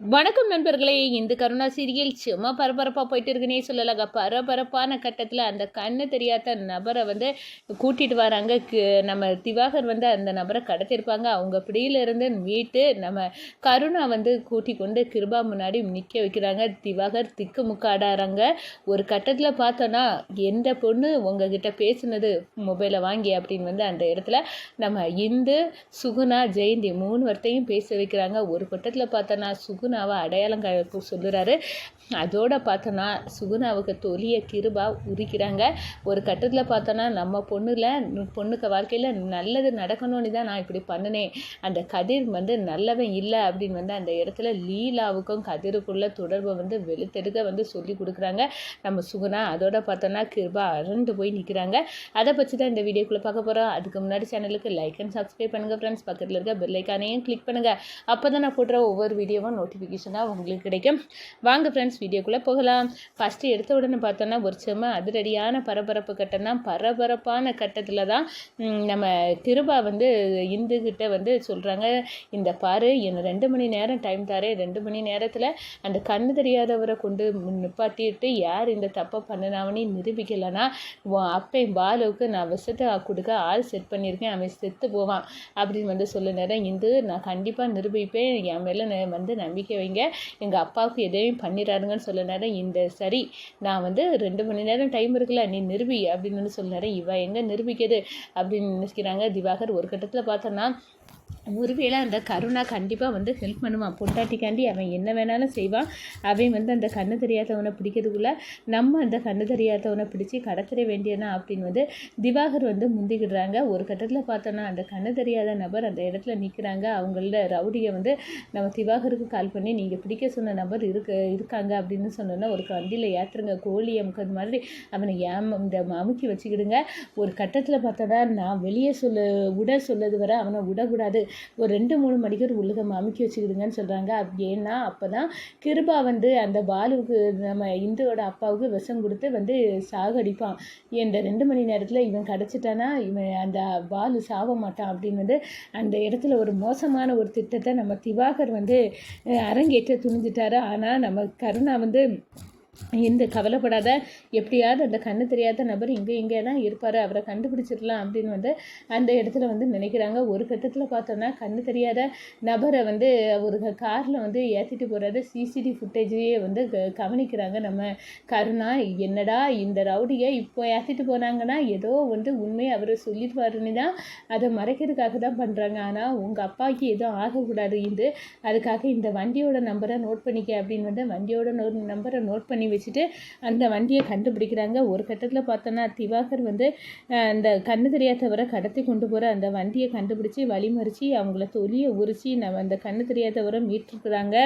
வணக்கம் நண்பர்களே. இந்த கருணா சீரியல் சும்மா பரபரப்பாக போயிட்டு இருக்குன்னே சொல்லலாங்க பரபரப்பான கட்டத்தில் அந்த கண்ணு தெரியாத நபரை வந்து கூட்டிகிட்டு வராங்க. நம்ம திவாகர் வந்து அந்த நபரை கடத்திருப்பாங்க அவங்க பிடியிலிருந்து மீட்டு நம்ம கருணா வந்து கூட்டி கொண்டு கிருபா முன்னாடி நிற்க வைக்கிறாங்க. திவாகர் திக்கு முக்காடாறாங்க ஒரு கட்டத்தில் பார்த்தோன்னா எந்த பொண்ணு உங்ககிட்ட பேசுனது மொபைலை வாங்கி? அப்படின்னு வந்து அந்த இடத்துல நம்ம இந்து சுகுணா ஜெயந்தி மூணு வார்த்தையும் பேச வைக்கிறாங்க. ஒரு கட்டத்தில் பார்த்தோன்னா சுகுணாவை அடையாளம் சொல்லுறாரு. அதோட பார்த்தோன்னா சுகுணாவுக்கு தொலிய கிருபா உரிக்கிறாங்க. ஒரு கட்டத்தில் பார்த்தோன்னா நம்ம பொண்ணுல பொண்ணுக்கு வாழ்க்கையில் நல்லது நடக்கணும்னு தான் நான் இப்படி பண்ணினேன். அந்த கதிர் வந்து நல்லவன் இல்லை அப்படின்னு வந்து அந்த இடத்துல லீலாவுக்கும் கதிருக்குள்ள தொடர்பை வந்து வெளுத்தெடுக்க வந்து சொல்லி கொடுக்குறாங்க. நம்ம சுகுணா அதோட பார்த்தோன்னா கிருபா அரண்டு போய் நிற்கிறாங்க அதை பற்றி தான் இந்த வீடியோக்குள்ளே பார்க்க போகிறோம் அதுக்கு முன்னாடி சேனலுக்கு லைக் அண்ட் சப்ஸ்கிரைப் பண்ணுங்கள் ஃப்ரெண்ட்ஸ் பக்கத்தில் இருக்க பெல்லைக்கானையும் கிளிக் பண்ணுங்கள் அப்போ தான் நான் போடுற ஒவ்வொரு வீடியோவும் நோட்டிஃபிகேஷனாக உங்களுக்கு கிடைக்கும். வாங்க ஃப்ரெண்ட்ஸ் வீடியோக்குள்ளே போகலாம். ஃபஸ்ட்டு எடுத்த உடனே பார்த்தோன்னா ஒரு செம்ம அதிரடியான பரபரப்பு கட்டம் தான். பரபரப்பான கட்டத்தில் தான் நம்ம கிருபா வந்து இந்துக்கிட்ட வந்து சொல்கிறாங்க இந்த பாரு என்ன ரெண்டு மணி நேரம் டைம் தரேன் ரெண்டு மணி நேரத்தில் அந்த கண்ணு தெரியாதவரை கொண்டு நிப்பாட்டிட்டு யார் இந்த தப்பை பண்ணினாவனே நிரூபிக்கலைன்னா அப்பையும் பாலுவுக்கு நான் விஷத்தை கொடுக்க ஆள் செட் பண்ணியிருக்கேன். அவன் செத்து போவான். அப்படின்னு வந்து சொல்ல நேரம் இந்து நான் கண்டிப்பாக நிரூபிப்பேன். என் மேலே வந்து நம்பிக்கை வைங்க. எங்கள் அப்பாவுக்கு எதையும் பண்ணிடுறாருங்கன்னு சொல்ல நேரம் இந்த சரி நான் வந்து ரெண்டு மணி நேரம் டைம் இருக்குல்ல நீ நிரூபி அப்படின்னு வந்து சொல்ல நேரம் இவ எங்கே நிரூபிக்கிறது அப்படின்னு நினைக்கிறாங்க திவாகர் ஒரு கட்டத்தில் பார்த்தோன்னா ஒருவேளை அந்த கருணா கண்டிப்பாக வந்து ஹெல்ப் பண்ணுவான் பொண்டாட்டிக்காண்டி அவன் என்ன வேணாலும் செய்வான் அவன் வந்து அந்த கண்ணு தெரியாதவனை பிடிக்கிறதுக்குள்ளே நம்ம அந்த கண்ணு தெரியாதவனை பிடிச்சி கடத்திட வேண்டியனா அப்படின்னு வந்து திவாகர் வந்து முந்திக்கிடுறாங்க. ஒரு கட்டத்தில் பார்த்தோன்னா அந்த கண்ணு தெரியாத நபர் அந்த இடத்துல நிற்கிறாங்க அவங்கள ரவுடியை வந்து நம்ம திவாகருக்கு கால் பண்ணி நீங்கள் பிடிக்க சொன்ன நபர் இருக்க இருக்காங்க அப்படின்னு சொன்னோன்னா ஒரு வண்டியில் ஏற்றுருங்க கோழி அமுக்கிறது மாதிரி அவனை ஏம் இந்த அமுக்கி வச்சுக்கிடுங்க. ஒரு கட்டத்தில் பார்த்தோன்னா நான் வெளியே சொல்ல விட சொல்லது வரை அவனை விடக்கூடாது. ஒரு ரெண்டு மூணு மணிக்கூர் உள்ளுக அமுக்கி வச்சுக்கிடுங்கன்னு சொல்கிறாங்க அப்படி ஏன்னா அப்போ தான் கிருபா வந்து அந்த பாலுவுக்கு நம்ம இந்துவோட அப்பாவுக்கு விஷம் கொடுத்து வந்து சாகடிப்பான் இந்த ரெண்டு மணி நேரத்தில் இவன் கிடச்சிட்டானா? இவன் அந்த பாலு சாக மாட்டான் அப்படின்னு வந்து அந்த இடத்துல ஒரு மோசமான ஒரு திட்டத்தை நம்ம திவாகர் வந்து அரங்கேற்ற துணிஞ்சிட்டாரு. ஆனால் நம்ம கருணா வந்து இந்த கவலைப்படாத எப்படியாவது அந்த கண்ணு தெரியாத நபர் இங்கே இங்கே தான் இருப்பார். அவரை கண்டுபிடிச்சிடலாம் அப்படின்னு வந்து அந்த இடத்துல வந்து நினைக்கிறாங்க. ஒரு கட்டத்தில் பார்த்தோன்னா கண்ணு தெரியாத நபரை வந்து ஒரு காரில் வந்து ஏற்றிட்டு போகிறாரு சிசிடி ஃபுட்டேஜையே வந்து க- கவனிக்கிறாங்க நம்ம கருணா. என்னடா இந்த ரவுடியை இப்போ ஏற்றிட்டு போனாங்கன்னா ஏதோ வந்து உண்மையை அவர் சொல்லிடுவாருன்னு தான் அதை மறைக்கிறதுக்காக தான் பண்ணுறாங்க ஆனால் உங்கள் அப்பாவுக்கு எதுவும் ஆகக்கூடாது இது அதுக்காக இந்த வண்டியோட நம்பரை நோட் பண்ணிக்க அப்படின்னு வந்து வண்டியோட நோ நம்பரை நோட் பண்ணி வச்சுட்டு அந்த வண்டியை கண்டுபிடிக்கிறாங்க. ஒரு கட்டத்தில் பார்த்தோன்னா திவாகர் வந்து அந்த கண்ணு தெரியாதவரை கடத்தி கொண்டு போகிற அந்த வண்டியை கண்டுபிடிச்சி வழிமறிச்சு அவங்கள தொலியை உரிச்சு நம்ம அந்த கண்ணு தெரியாதவரை மீட்டிருக்கிறாங்க.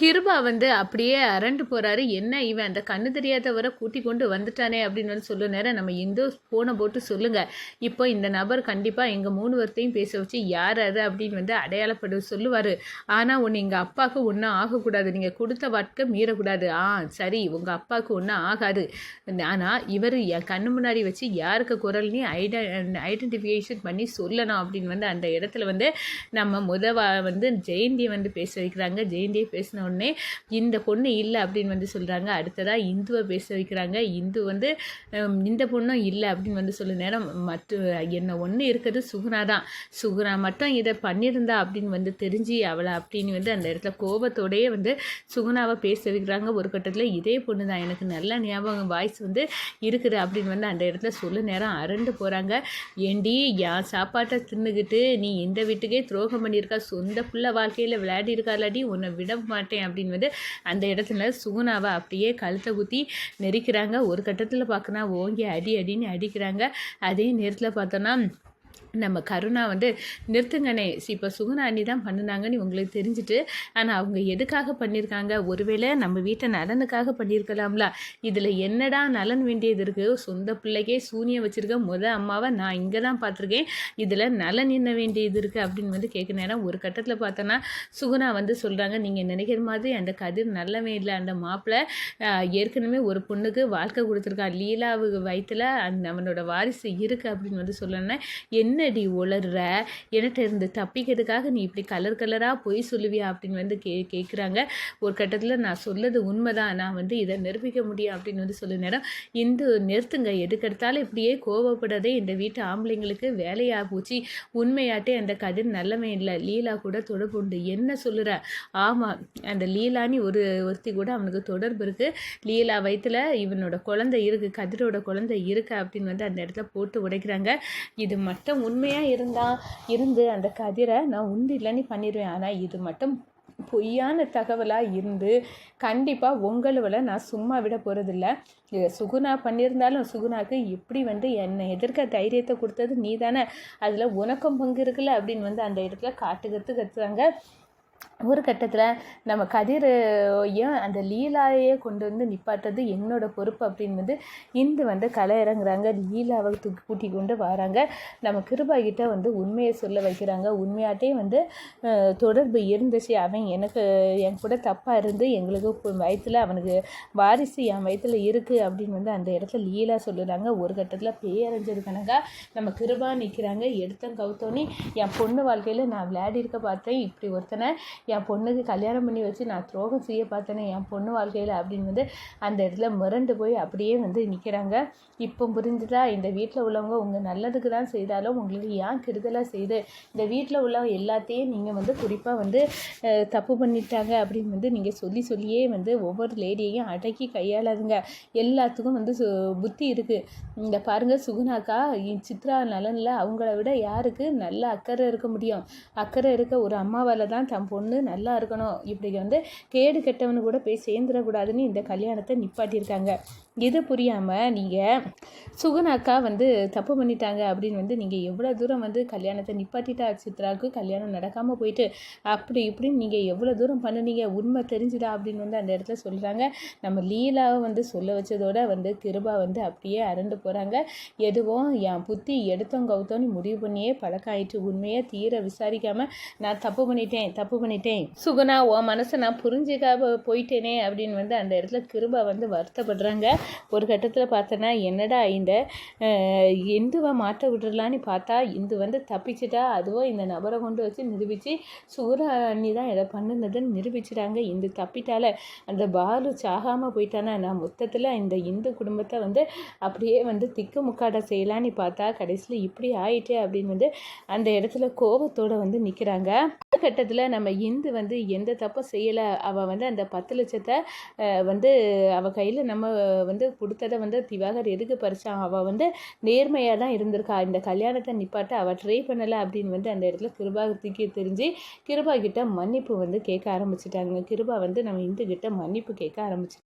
கிருபா வந்து அப்படியே அரண்டு போகிறாரு என்ன இவன் அந்த கண்ணு தெரியாதவரை கூட்டி கொண்டு வந்துட்டானே அப்படின்னு வந்து சொல்ல நேரம் நம்ம எந்தோ ஃபோனை போட்டு சொல்லுங்கள் இப்போ இந்த நபர் கண்டிப்பாக எங்கள் மூணு பேர்த்தையும் பேச வச்சு யார் அது அப்படின்னு வந்து அடையாளப்படு சொல்லுவார். ஆனால் ஒன்று எங்கள் அப்பாவுக்கு ஒன்றும் ஆகக்கூடாது. நீங்கள் கொடுத்த வாட்க மீறக்கூடாது. ஆ சரி உங்கள் அப்பாவுக்கு ஒன்றும் ஆகாது. ஆனால் இவர் என் கண்ணு முன்னாடி வச்சு யாருக்கு குரல்னு ஐட ஐடென்டிஃபிகேஷன் பண்ணி சொல்லணும் அப்படின்னு வந்து அந்த இடத்துல வந்து நம்ம முதவா வந்து ஜெயந்தியை வந்து பேச வைக்கிறாங்க. ஜெயந்தியை பேசின உடனே இந்த பொண்ணு இல்லை அப்படின்னு வந்து சொல்கிறாங்க அடுத்ததாக இந்துவை பேச வைக்கிறாங்க. இந்து வந்து இந்த பொண்ணும் இல்லை அப்படின்னு வந்து சொல்ல நேரம் மற்ற என்ன ஒன்று இருக்கிறது சுகுணா தான். சுகுணா மட்டும் இதை பண்ணியிருந்தா அப்படின்னு வந்து தெரிஞ்சு அவளை அப்படின்னு வந்து அந்த இடத்துல கோபத்தோடயே வந்து சுகுணாவை பேச வைக்கிறாங்க. ஒரு கட்டத்தில் இதே பொண்ணு தான். எனக்கு நல்ல ஞாபகம் வாய்ஸ் வந்து இருக்குது அப்படின்னு வந்து அந்த இடத்துல சொல்ல நேரம் அரண்டு போகிறாங்க ஏண்டி என் சாப்பாட்டை தின்னுக்கிட்டு நீ இந்த வீட்டுக்கே துரோகம் பண்ணியிருக்கா? சொந்த புள்ள வாழ்க்கையில் விளையாடி இருக்காளாடி உன்னை விட மாட்டேன் அப்படின்னு வந்து அந்த இடத்துல சுகுணாவை அப்படியே கழுத்தை குத்தி நெரிக்கிறாங்க. ஒரு கட்டத்தில் பார்க்கணும் ஓங்கி அடி அடின்னு அடிக்கிறாங்க. அதே நேரத்தில் பார்த்தோன்னா நம்ம கருணா வந்து நிறுத்துங்கண்ணே. இப்போ சுகுணா அண்ணி தான் பண்ணினாங்கன்னு உங்களுக்கு தெரிஞ்சுட்டு ஆனால் அவங்க எதுக்காக பண்ணியிருக்காங்க ஒருவேளை நம்ம வீட்டை நலனுக்காக பண்ணியிருக்கலாம்ல இதில் என்னடா நலன் வேண்டியது இருக்குது சொந்த பிள்ளைக்கே சூனியம் வச்சுருக்க முத அம்மாவை நான் இங்கே தான் பார்த்துருக்கேன். இதில் நலன் என்ன வேண்டியது இருக்குது அப்படின்னு வந்து கேட்க நேரம் ஒரு கட்டத்தில் பார்த்தோன்னா சுகுணா வந்து சொல்கிறாங்க நீங்கள் நினைக்கிற மாதிரி அந்த கதிர் நல்லவே இல்லை. அந்த மாப்பிள்ளை ஏற்கனவே ஒரு பொண்ணுக்கு வாழ்க்கை கொடுத்துருக்கான் லீலாவு வயிற்றுல அந்த அவனோட வாரிசு இருக்குது அப்படின்னு வந்து சொல்லணுன்னா என்ன என்னடி உளர்ற? என்கிட்ட இருந்து தப்பிக்கிறதுக்காக நீ இப்படி கலர் கலராக பொய் சொல்லுவியா அப்படின்னு வந்து கே கேட்குறாங்க ஒரு கட்டத்தில் நான் சொல்லது உண்மைதான். நான் வந்து இதை நிரூபிக்க முடியும் அப்படின்னு வந்து சொல்ல நேரம் இந்து நிறுத்துங்க. எதுக்கெடுத்தாலும் இப்படியே கோவப்படாதே. இந்த வீட்டு ஆம்பளைங்களுக்கு வேலையாக போச்சு. உண்மையாட்டே அந்த கதிர் நல்லவன் இல்லை. லீலா கூட தொடர்பு உண்டு. என்ன சொல்லுற? ஆமாம் அந்த லீலானி ஒரு ஒருத்தி கூட அவனுக்கு தொடர்பு இருக்குது லீலா வயிற்றுல இவனோட குழந்தை இருக்குது கதிரோட குழந்தை இருக்கு அப்படின்னு வந்து அந்த இடத்துல போட்டு உடைக்கிறாங்க. இது மட்டும் உண்மையாக இருந்தால் இருந்து அந்த கதிரை நான் உண்டு இல்லைன்னு பண்ணிடுவேன். ஆனால் இது மட்டும் பொய்யான தகவலாக இருந்து கண்டிப்பாக உங்களை நான் சும்மா விட போகிறதில்ல சுகுணா பண்ணியிருந்தாலும் சுகுணாக்கு எப்படி வந்து என்னை எதிர்க்க தைரியத்தை கொடுத்தது நீ தானே அதில் உனக்கும் பங்கு இருக்குல்ல அப்படின்னு வந்து அந்த இடத்துல காட்டுகிறது கத்துறாங்க. ஒரு கட்டத்தில் நம்ம கதிரையும் அந்த லீலாவையே கொண்டு வந்து நிப்பாட்டுறது என்னோட பொறுப்பு அப்படின்னு வந்து இந்து வந்து களை இறங்குறாங்க லீலாவை தூக்கி கூட்டி கொண்டு வராங்க. நம்ம கிருபாகிட்ட வந்து உண்மையை சொல்ல வைக்கிறாங்க. உண்மையாட்டே வந்து தொடர்பு இருந்துச்சு. அவன் எனக்கு என் கூட தப்பாக இருந்து எங்களுக்கு வயிற்றில் அவனுக்கு வாரிசு என் வயிற்றில் இருக்குது அப்படின்னு வந்து அந்த இடத்துல லீலா சொல்லுறாங்க. ஒரு கட்டத்தில் பேரஞ்சது கணக்காக நம்ம கிருபா நிற்கிறாங்க எடுத்தம் கவுத்தோன்னே என் பொண்ணு வாழ்க்கையில் நான் விளையாடி இருக்க பார்த்தேன். இப்படி ஒருத்தனை என் பொண்ணுக்கு கல்யாணம் பண்ணி வச்சு நான் துரோகம் செய்ய பார்த்தேனே என் பொண்ணு வாழ்க்கையில் அப்படின்னு வந்து அந்த இடத்துல மிரண்டு போய் அப்படியே வந்து நிற்கிறாங்க இப்போ புரிஞ்சுதா? இந்த வீட்டில் உள்ளவங்க உங்கள் நல்லதுக்கு தான் செய்தாலும் உங்களுக்கு ஏன் கெடுதலாக செய்து இந்த வீட்டில் உள்ளவங்க எல்லாத்தையும் நீங்கள் வந்து குறிப்பாக வந்து தப்பு பண்ணிட்டாங்க அப்படின்னு வந்து நீங்கள் சொல்லி சொல்லியே வந்து ஒவ்வொரு லேடியையும் அடக்கி கையாளாதுங்க. எல்லாத்துக்கும் வந்து புத்தி இருக்குது இந்த பாருங்கள் சுகுணாக்கா சித்ரா நலனில் அவங்கள விட யாருக்கு நல்ல அக்கறை இருக்க முடியும்? அக்கறை இருக்க ஒரு அம்மாவால் தான் தன் பொண்ணு நல்லா இருக்கணும். இப்படி வந்து கேடு கெட்டவனு கூட போய் சேர்ந்துடக்கூடாதுன்னு இந்த கல்யாணத்தை நிப்பாட்டியிருக்காங்க. இது புரியாமல் நீங்கள் சுகுணாக்கா வந்து தப்பு பண்ணிட்டாங்க அப்படின்னு வந்து நீங்கள் எவ்வளோ தூரம் வந்து கல்யாணத்தை நிப்பாட்டிட்டா சித்ராவுக்கு கல்யாணம் நடக்காமல் போயிட்டு அப்படி இப்படின்னு நீங்கள் எவ்வளோ தூரம் பண்ணுனீங்க உண்மை தெரிஞ்சுடா அப்படின்னு வந்து அந்த இடத்துல சொல்கிறாங்க நம்ம லீலாவை வந்து சொல்ல வச்சதோட வந்து கிருபா வந்து அப்படியே அரண்டு போகிறாங்க எதுவும் என் புத்தி எடுத்தோம் கவுத்தோன்னு முடிவு பண்ணியே பழக்காயிட்டு உண்மையை தீர விசாரிக்காமல் நான் தப்பு பண்ணிட்டேன் தப்பு பண்ணிட்டேன். சுகுணா உன் மனசை நான் புரிஞ்சுக்காம போயிட்டேனே அப்படின்னு வந்து அந்த இடத்துல கிருபா வந்து வருத்தப்படுறாங்க. ஒரு கட்டத்தில் பார்த்தோன்னா என்னடா இந்த இந்துவை மாற்ற விட்டுடலான்னு பார்த்தா இந்து வந்து தப்பிச்சிட்டா அதுவும் இந்த நபரை கொண்டு வச்சு நிரூபித்து சூராணி தான் இதை பண்ணுனதுன்னு நிரூபிச்சிட்டாங்க. இந்து தப்பிட்டால அந்த பாலு சாகாமல் போயிட்டானா? நான் மொத்தத்தில் இந்த இந்து குடும்பத்தை வந்து அப்படியே வந்து திக்கு முக்காட செய்யலான்னு பார்த்தா கடைசியில் இப்படி ஆயிட்டே அப்படின்னு வந்து அந்த இடத்துல கோபத்தோடு வந்து நிற்கிறாங்க கட்டத்தில் நம்ம இந்து வந்து எந்த தப்பும் செய்யலை. அவள் வந்து அந்த பத்து லட்சத்தை வந்து அவள் கையில் நம்ம வந்து கொடுத்ததை வந்து திவாகர் எதுக்கு பறிச்சான் அவள் வந்து நேர்மையாக தான் இருந்திருக்கா. இந்த கல்யாணத்தை நிப்பாட்ட அவள் ட்ரை பண்ணலை அப்படின்னு வந்து அந்த இடத்துல கிருபாகத்துக்கு தெரிஞ்சு கிருபா கிட்ட மன்னிப்பு வந்து கேட்க ஆரம்பிச்சிட்டாங்க. கிருபா வந்து நம்ம இந்து கிட்ட மன்னிப்பு கேட்க ஆரம்பிச்சு